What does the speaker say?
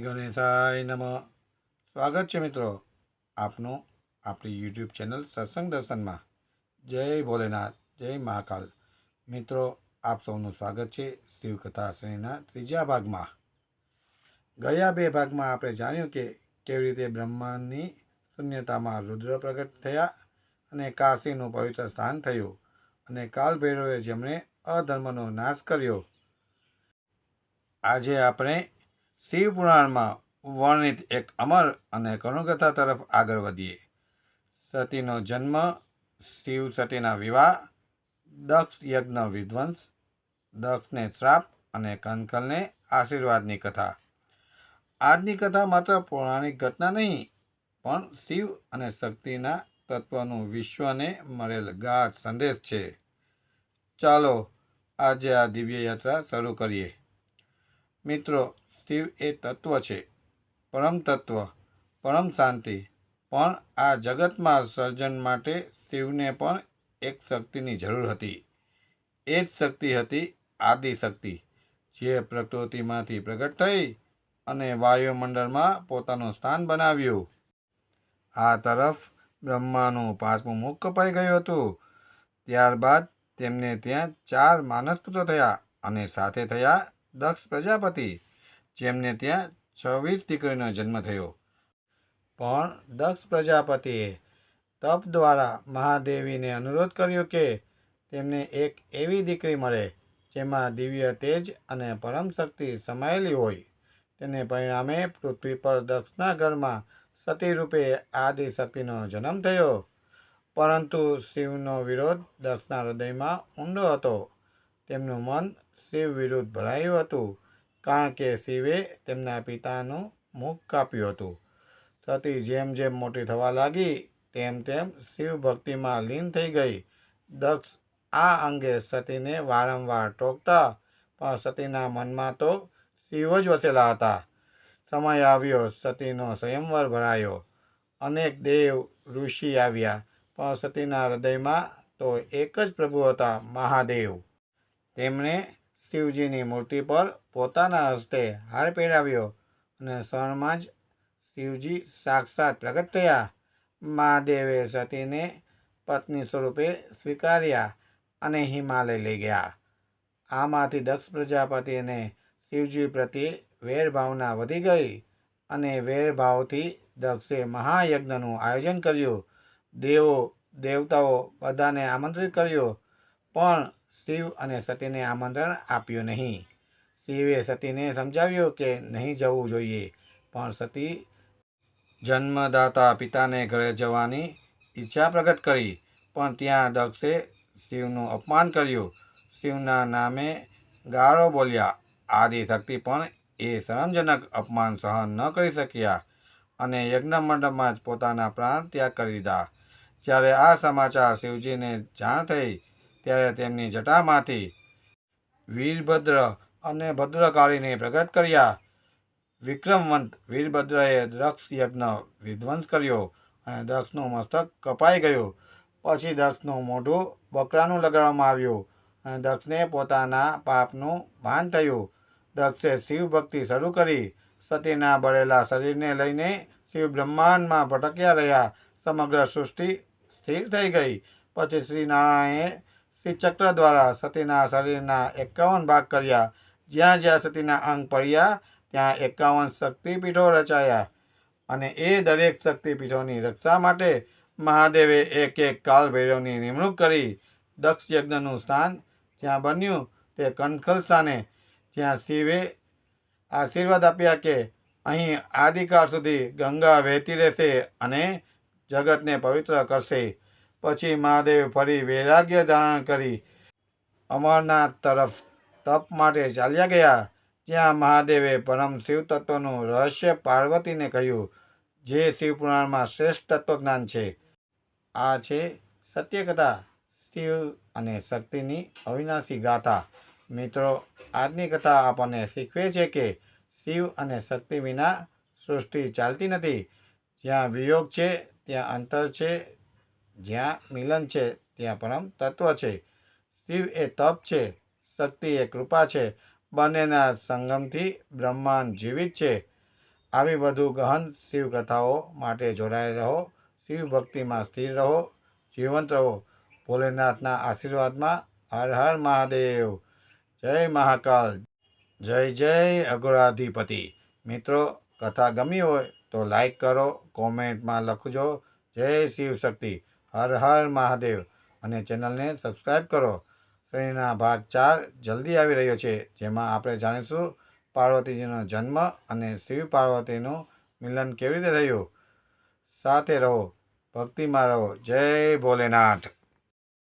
ગણેશાય નમઃ. સ્વાગત છે મિત્રો આપનું આપણી યુટ્યુબ ચેનલ સત્સંગ દર્શનમાં. જય ભોલેનાથ, જય મહાકાલ. મિત્રો, આપ સૌનું સ્વાગત છે શિવકથા શ્રેણીના ત્રીજા ભાગમાં. ગયા બે ભાગમાં આપણે જાણ્યું કે કેવી રીતે બ્રહ્માંડની શૂન્યતામાં રુદ્ર પ્રગટ થયા અને કાશીનું પવિત્ર સ્થાન થયું અને કાલ ભૈરવે જેમણે અધર્મનો નાશ કર્યો. આજે આપણે શિવ પુરાણમાં વર્ણિત એક અમર અને કરુણકથા તરફ આગળ વધીએ. સતીનો જન્મ, શિવ સતીના વિવાહ, દક્ષ યજ્ઞ વિધ્વંસ, દક્ષને શ્રાપ અને કંકલને આશીર્વાદની કથા. આજની કથા માત્ર પૌરાણિક ઘટના નહીં, પણ શિવ અને શક્તિના તત્વનું વિશ્વને મળેલ ગાઢ સંદેશ છે. ચાલો આજે આ દિવ્ય યાત્રા શરૂ કરીએ. મિત્રો શિવ એ તત્વ છે. પરમ તત્વ, પરમ શાંતિ, પણ આ જગતમાં સર્જન માટે શિવને પણ એક શક્તિની જરૂર હતી. એ જ શક્તિ હતી આદિ શક્તિ, જે પ્રકૃતિમાંથી પ્રગટ થઈ અને વાયુમંડળમાં પોતાનું સ્થાન બનાવ્યું. આ તરફ બ્રહ્માનું પાંચમું મુખ કપાઈ ગયું હતું. ત્યારબાદ તેમને ત્યાં ચાર માનસપુત્ર થયા અને સાથે થયા દક્ષ પ્રજાપતિ. જેમને ત્યાં છવ્વીસ દીકરીનો જન્મ થયો. પણ દક્ષ પ્રજાપતિએ તપ દ્વારા મહાદેવીને અનુરોધ કર્યો કે તેમને એક એવી દીકરી મળે જેમાં દિવ્ય તેજ અને પરમ શક્તિ સમાયેલી હોય. તેને પરિણામે પૃથ્વી પર દક્ષના ઘરમાં સતી રૂપે આદિશક્તિનો જન્મ થયો. પરંતુ શિવનો વિરોધ દક્ષના હૃદયમાં ઊંડો હતો. તેમનું મન શિવ વિરુદ્ધ ભરાયું હતું. કારણ કે શિવે તેમના પિતાનું મુખ કાપ્યું હતું. સતી જેમ જેમ મોટી થવા લાગી, તેમ તેમ શિવ ભક્તિમાં લીન થઈ ગઈ. દક્ષ આ અંગે સતીને વારંવાર ટોકતા, પણ સતીના મનમાં તો શિવ જ વસેલા હતા. સમય આવ્યો, સતીનો સ્વયંવર ભરાયો. અનેક દેવ, ઋષિ આવ્યા, પણ સતીના હૃદયમાં તો એક જ પ્રભુ હતા, મહાદેવ. તેમણે શિવજીની મૂર્તિ પર પોતાના હસ્તે હાર પહેરાવ્યો અને ક્ષણમાં જ શિવજી સાક્ષાત પ્રગટ થયા. મહાદેવે સતીને પત્ની સ્વરૂપે સ્વીકાર્યા અને હિમાલય લઈ ગયા. આમાંથી દક્ષ પ્રજાપતિને શિવજી પ્રત્યે વેરભાવના વધી ગઈ અને વેરભાવથી દક્ષે મહાયજ્ઞનું આયોજન કર્યું. દેવો, દેવતાઓ બધાને આમંત્રિત કર્યો. પણ શિવ અને સતીને આમંત્રણ આપ્યું નહીં. શિવે સતીને સમજાવ્યું કે નહીં જવું જોઈએ, પણ સતી જન્મદાતા પિતાને ઘરે જવાની ઈચ્છા પ્રગટ કરી, પણ ત્યાં દક્ષે શિવનું અપમાન કર્યું. શિવના નામે ગાળો બોલ્યા. આદિશક્તિ પણ એ શરમજનક અપમાન સહન ન કરી શક્યા અને યજ્ઞ મંડપમાં જ પોતાના પ્રાણ ત્યાગ કરી દીધા. જ્યારે આ સમાચાર શિવજીને જાણ થઈ ત્યારે તેમની જટામાંથી વીરભદ્ર અને ભદ્રકાળીને પ્રગટ કર્યા. વિક્રમવંત વીરભદ્રએ દક્ષ યજ્ઞ વિધ્વંસ કર્યો અને દક્ષનું મસ્તક કપાઈ ગયું. પછી દક્ષનું મોઢું બકરાનું લગાડવામાં આવ્યું અને દક્ષને પોતાના પાપનું ભાન થયું. દક્ષે શિવ ભક્તિ શરૂ કરી. સતીના બળેલા શરીરને લઈને શિવ બ્રહ્માંડમાં ભટક્યા રહ્યા. સમગ્ર સૃષ્ટિ સ્થિર થઈ ગઈ. પછી શ્રી નારાયણે શ્રી ચક્ર દ્વારા સતીના શરીરના એકાવન ભાગ કર્યા. જ્યાં જ્યાં સતીના અંગ પડ્યા, ત્યાં એકાવન શક્તિપીઠો રચાયા અને એ દરેક શક્તિપીઠોની રક્ષા માટે મહાદેવે એક એક કાલ ભૈરવની નિમણૂક કરી દક્ષ યજ્ઞનું સ્થાન જ્યાં બન્યું તે કનખલ સ્થાને, જ્યાં શિવે આશીર્વાદ આપ્યા કે અહીં આદિકાળ સુધી ગંગા વહેતી રહેશે અને જગતને પવિત્ર કરશે. પછી મહાદેવ ફરી વૈરાગ્ય ધારણ કરી અમરનાથ તરફ તપ માટે ચાલ્યા ગયા, જ્યાં મહાદેવે પરમ શિવ તત્વનું રહસ્ય પાર્વતીને કહ્યું, જે શિવ પુરાણમાં શ્રેષ્ઠ તત્વજ્ઞાન છે. આ છે સત્યકથા, શિવ અને શક્તિની અવિનાશી ગાથા. મિત્રો, આજની કથા આપણને શીખવે છે કે શિવ અને શક્તિ વિના સૃષ્ટિ ચાલતી નથી. જ્યાં વિયોગ છે, ત્યાં અંતર છે જ્યાં મિલન છે, ત્યાં પરમ તત્વ છે. શિવ એ તપ છે, શક્તિ એ કૃપા છે. બંનેના સંગમથી બ્રહ્માંડ જીવિત છે. આવી વધુ ગહન શિવ કથાઓ માટે જોડાયેલ રહો. શિવ ભક્તિમાં સ્થિર રહો. જીવંત રહો. ભોલેનાથના આશીર્વાદમાં હર હર મહાદેવ. જય મહાકાલ. જય જય અઘોરાધિપતિ મિત્રો, કથા ગમી હોય તો લાઈક કરો, કોમેન્ટમાં લખજો. જય શિવ શક્તિ હર હર મહાદેવ. અને ચેનલને સબસ્ક્રાઈબ કરો. શ્રેણીના ભાગ ચાર જલ્દી આવી રહ્યો છે, જેમાં આપણે જાણીશું પાર્વતીજીનો જન્મ અને શિવ પાર્વતીનું મિલન કેવી રીતે થયું. સાથે રહો, ભક્તિમાં રહો. જય ભોલેનાથ.